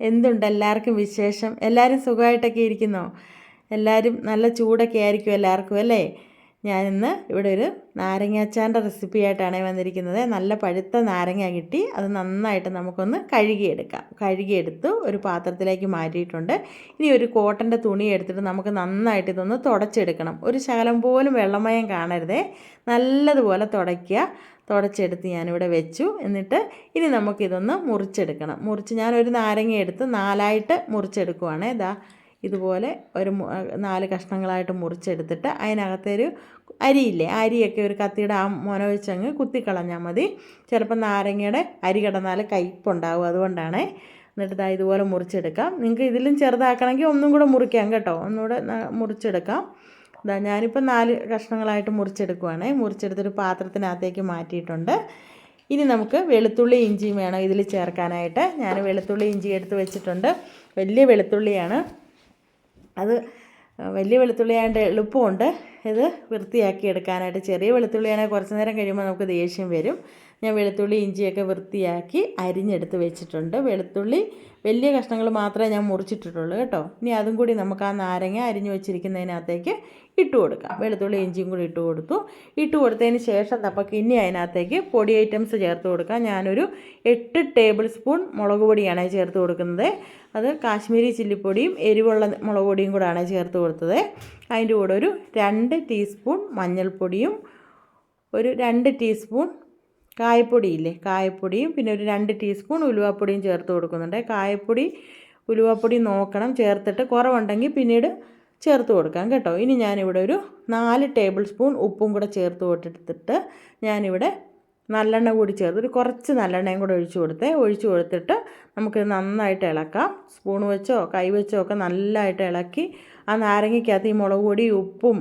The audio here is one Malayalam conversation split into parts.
എന്തുണ്ട് എല്ലാവർക്കും വിശേഷം? എല്ലാവരും സുഖമായിട്ടൊക്കെ ഇരിക്കുന്നോ? എല്ലാവരും നല്ല ചൂടൊക്കെ ആയിരിക്കും എല്ലാവർക്കും അല്ലേ? ഞാനിന്ന് ഇവിടെ ഒരു നാരങ്ങാച്ചാറിന്റെ റെസിപ്പിയായിട്ടാണ് വന്നിരിക്കുന്നത്. നല്ല പഴുത്ത നാരങ്ങ കിട്ടി. അത് നന്നായിട്ട് നമുക്കൊന്ന് കഴുകിയെടുക്കാം. കഴുകിയെടുത്ത് ഒരു പാത്രത്തിലേക്ക് മാറ്റിയിട്ടുണ്ട്. ഇനി ഒരു കോട്ടന്റെ തുണി എടുത്തിട്ട് നമുക്ക് നന്നായിട്ട് ഇതൊന്ന് തുടച്ചെടുക്കണം. ഒരു ശകലം പോലും വെള്ളമയം കാണരുതേ. നല്ലതുപോലെ തുടയ്ക്കുക. തുടച്ചെടുത്ത് ഞാനിവിടെ വെച്ചു. എന്നിട്ട് ഇനി നമുക്കിതൊന്ന് മുറിച്ചെടുക്കണം. മുറിച്ച് ഞാനൊരു നാരങ്ങ എടുത്ത് നാലായിട്ട് മുറിച്ചെടുക്കുവാണ്. ഇതാ ഇതുപോലെ ഒരു നാല് കഷ്ണങ്ങളായിട്ട് മുറിച്ചെടുത്തിട്ട് അതിനകത്തൊരു അരിയില്ലേ അരിയൊക്കെ ഒരു കത്തിയുടെ ആ മുന വെച്ചങ്ങ് കുത്തിക്കളഞ്ഞാൽ മതി. ചിലപ്പോൾ നാരങ്ങയുടെ അരി കിടന്നാൽ കയ്പുണ്ടാവും അതുകൊണ്ടാണ്. എന്നിട്ട് ഇതാ ഇതുപോലെ മുറിച്ചെടുക്കാം. നിങ്ങൾക്ക് ഇതിലും ചെറുതാക്കണമെങ്കിൽ ഒന്നും കൂടെ മുറിക്കാം കേട്ടോ. ഒന്നുകൂടെ മുറിച്ചെടുക്കാം. ഇതാ ഞാനിപ്പോൾ നാല് കഷ്ണങ്ങളായിട്ട് മുറിച്ചെടുക്കുവാണ്. മുറിച്ചെടുത്തൊരു പാത്രത്തിനകത്തേക്ക് മാറ്റിയിട്ടുണ്ട്. ഇനി നമുക്ക് വെളുത്തുള്ളി ഇഞ്ചിയും വേണം ഇതിൽ ചേർക്കാനായിട്ട്. ഞാൻ വെളുത്തുള്ളി ഇഞ്ചി എടുത്ത് വെച്ചിട്ടുണ്ട്. വലിയ വെളുത്തുള്ളിയാണ്. അത് വലിയ വെളുത്തുള്ളിയായതുകൊണ്ട് എളുപ്പമുണ്ട്. ഇത് വൃത്തിയാക്കി എടുക്കാനായിട്ട് ചെറിയ വെളുത്തുള്ളിയാണെങ്കിൽ കുറച്ച് നേരം കഴിയുമ്പോൾ നമുക്ക് ദേഷ്യം വരും. ഞാൻ വെളുത്തുള്ളി ഇഞ്ചിയൊക്കെ വൃത്തിയാക്കി അരിഞ്ഞെടുത്ത് വെച്ചിട്ടുണ്ട്. വെളുത്തുള്ളി വലിയ കഷ്ണങ്ങൾ മാത്രമേ ഞാൻ മുറിച്ചിട്ടിട്ടുള്ളൂ കേട്ടോ. ഇനി അതും കൂടി നമുക്ക് ആ നാരങ്ങ അരിഞ്ഞു വെച്ചിരിക്കുന്നതിനകത്തേക്ക് ഇട്ട് കൊടുക്കാം. വെളുത്തുള്ളി ഇഞ്ചിയും കൂടി ഇട്ട് കൊടുത്തു. ഇട്ട് കൊടുത്തതിന് ശേഷം നമുക്ക് ഇനി അതിനകത്തേക്ക് പൊടി ഐറ്റംസ് ചേർത്ത് കൊടുക്കാം. ഞാനൊരു എട്ട് ടേബിൾ സ്പൂൺ മുളക് പൊടിയാണ് ചേർത്ത് കൊടുക്കുന്നത്. അത് കാശ്മീരി ചില്ലിപ്പൊടിയും എരിവുള്ള മുളക് പൊടിയും കൂടാണ് ചേർത്ത് കൊടുത്തത്. അതിന്റെ കൂടെ ഒരു രണ്ട് ടീസ്പൂൺ മഞ്ഞൾപ്പൊടിയും ഒരു രണ്ട് ടീസ്പൂൺ കായപ്പൊടിയില്ലേ? കായപ്പൊടിയും പിന്നെ ഒരു രണ്ട് ടീസ്പൂൺ ഉലുവാപ്പൊടിയും ചേർത്ത് കൊടുക്കുന്നുണ്ട്. കായപ്പൊടി ഉലുവാപ്പൊടി നോക്കണം. ചേർത്തിട്ട് കുറവുണ്ടെങ്കിൽ പിന്നീട് ചേർത്ത് കൊടുക്കാം കേട്ടോ. ഇനി ഞാനിവിടെ ഒരു നാല് ടേബിൾ സ്പൂൺ ഉപ്പും കൂടെ ചേർത്ത് കൊടുത്തിട്ട് ഞാനിവിടെ നല്ലെണ്ണ കൂടി ചേർത്ത് ഒരു കുറച്ച് നല്ലെണ്ണയും കൂടെ ഒഴിച്ചു കൊടുത്തേ. ഒഴിച്ചു കൊടുത്തിട്ട് നമുക്കിത് നന്നായിട്ട് ഇളക്കാം. സ്പൂൺ വെച്ചോ കൈ വെച്ചോ ഒക്കെ നല്ലതായിട്ട് ഇളക്കി ആ നാരങ്ങയ്ക്കകത്ത് ഈ മുളക് പൊടി ഉപ്പും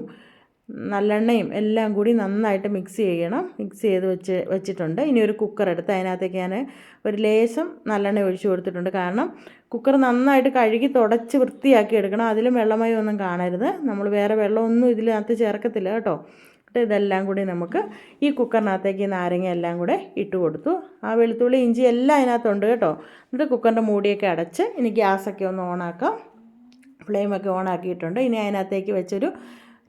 നല്ലെണ്ണയും എല്ലാം കൂടി നന്നായിട്ട് മിക്സ് ചെയ്യണം. മിക്സ് ചെയ്ത് വെച്ച് വെച്ചിട്ടുണ്ട്. ഇനി ഒരു കുക്കർ എടുത്ത് അതിനകത്തേക്ക് ഞാൻ ഒരു ലേശം നല്ലെണ്ണ ഒഴിച്ച് കൊടുത്തിട്ടുണ്ട്. കാരണം കുക്കർ നന്നായിട്ട് കഴുകി തുടച്ച് വൃത്തിയാക്കി എടുക്കണം. അതിലും വെള്ളമയം ഒന്നും കാണരുത്. നമ്മൾ വേറെ വെള്ളമൊന്നും ഇതിനകത്ത് ചേർക്കത്തില്ല കേട്ടോ. ഇതെല്ലാം കൂടി നമുക്ക് ഈ കുക്കറിനകത്തേക്ക് നാരങ്ങ എല്ലാം കൂടെ ഇട്ട് കൊടുത്തു. ആ വെളുത്തുള്ളി ഇഞ്ചി എല്ലാം അതിനകത്തുണ്ട് കേട്ടോ. എന്നിട്ട് കുക്കറിന്റെ മൂടിയൊക്കെ അടച്ച് ഇനി ഗ്യാസൊക്കെ ഒന്ന് ഓണാക്കാം. ഫ്ലെയിമൊക്കെ ഓണാക്കിയിട്ടുണ്ട്. ഇനി അതിനകത്തേക്ക് വെച്ചൊരു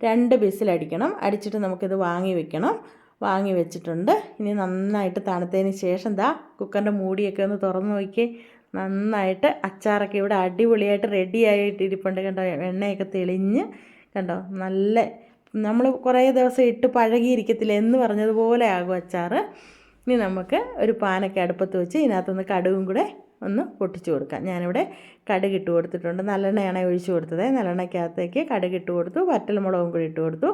രണ്ട് ബിസിലടിക്കണം. അടിച്ചിട്ട് നമുക്കിത് വാങ്ങി വെക്കണം. വാങ്ങി വെച്ചിട്ടുണ്ട്. ഇനി നന്നായിട്ട് തണുത്തതിന് ശേഷം ദാ കുക്കറിന്റെ മൂടിയൊക്കെ ഒന്ന് തുറന്ന് നോക്കി നന്നായിട്ട് അച്ചാറൊക്കെ ഇവിടെ അടിപൊളിയായിട്ട് റെഡി ആയിട്ട് ഇരിപ്പുണ്ട് കണ്ടോ? എണ്ണയൊക്കെ തെളിഞ്ഞ് കണ്ടോ? നല്ല നമ്മൾ കുറേ ദിവസം ഇട്ട് പഴകിയിരിക്കത്തില്ല എന്ന് പറഞ്ഞതുപോലെ ആകും അച്ചാറ്. ഇനി നമുക്ക് ഒരു പാനൊക്കെ അടുപ്പത്ത് വെച്ച് ഇതിനകത്തുനിന്ന് കടുകും കൂടെ ഒന്ന് പൊട്ടിച്ച് കൊടുക്കാം. ഞാനിവിടെ കടുക് ഇട്ട് കൊടുത്തിട്ടുണ്ട്. നല്ലെണ്ണയാണ് ഒഴിച്ച് കൊടുത്തത്. നല്ലെണ്ണയ്ക്കകത്തേക്ക് കടുക് ഇട്ട് കൊടുത്തു. വറ്റൽമുളകും കൂടി ഇട്ട് കൊടുത്തു.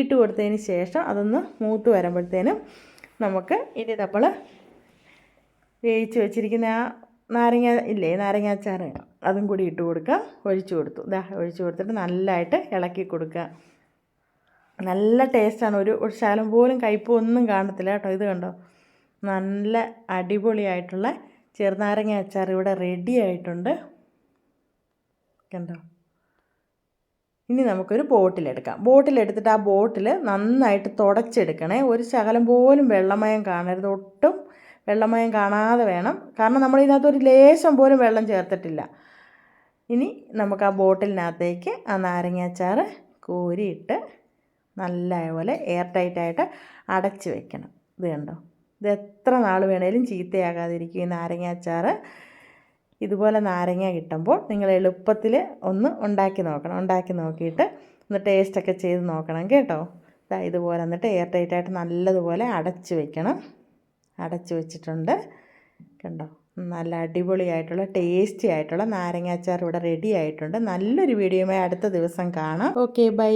ഇട്ട് കൊടുത്തതിന് ശേഷം അതൊന്ന് മൂത്ത് വരുമ്പോഴത്തേനും നമുക്ക് ഇനി നമ്മൾ വേവിച്ച് വെച്ചിരിക്കുന്ന ആ നാരങ്ങ ഇല്ലേ? നാരങ്ങാച്ചാറ് അതും കൂടി ഇട്ട് കൊടുക്കുക. ഒഴിച്ചു കൊടുത്തു. ഇതാ ഒഴിച്ചു കൊടുത്തിട്ട് നല്ലതായിട്ട് ഇളക്കി കൊടുക്കുക. നല്ല ടേസ്റ്റാണ്. ഒരു ഒരു ശാലം പോലും കയ്പ് ഒന്നും കാണത്തില്ല കേട്ടോ. ഇത് കണ്ടോ? നല്ല അടിപൊളിയായിട്ടുള്ള ചെറുനാരങ്ങ അച്ചാർ ഇവിടെ റെഡി ആയിട്ടുണ്ട്. കണ്ടോ? ഇനി നമുക്കൊരു ബോട്ടിലെടുക്കാം ബോട്ടിലെടുത്തിട്ട് ആ ബോട്ടിൽ നന്നായിട്ട് തുടച്ചെടുക്കണേ. ഒരു ശകലം പോലും വെള്ളമയം കാണരുത്. ഒട്ടും വെള്ളമയം കാണാതെ വേണം. കാരണം നമ്മൾ ഇതിനകത്ത് ഒരു ലേശം പോലും വെള്ളം ചേർത്തിട്ടില്ല. ഇനി നമുക്ക് ആ ബോട്ടിലിനകത്തേക്ക് ആ നാരങ്ങ അച്ചാർ കോരിയിട്ട് നല്ലപോലെ എയർ ടൈറ്റായിട്ട് അടച്ച് വെക്കണം. ഇത് കണ്ടോ? ഇത് എത്ര നാൾ വേണേലും ചീത്തയാകാതിരിക്കും ഈ നാരങ്ങ അച്ചാർ ഇതുപോലെ നാരങ്ങ കിട്ടുമ്പോൾ നിങ്ങൾ എളുപ്പത്തിൽ ഒന്ന് ഉണ്ടാക്കി നോക്കണം. ഉണ്ടാക്കി നോക്കിയിട്ട് ഒന്ന് ടേസ്റ്റൊക്കെ ചെയ്ത് നോക്കണം കേട്ടോ. ഇതുപോലെ എന്നിട്ട് എയർ ടൈറ്റായിട്ട് നല്ലതുപോലെ അടച്ച് വെക്കണം. അടച്ച് വെച്ചിട്ടുണ്ട്. കണ്ടോ? നല്ല അടിപൊളിയായിട്ടുള്ള ടേസ്റ്റി ആയിട്ടുള്ള നാരങ്ങ അച്ചാർ ഇവിടെ റെഡി ആയിട്ടുണ്ട്. നല്ലൊരു വീഡിയോയുമായി അടുത്ത ദിവസം കാണാം. Okay bye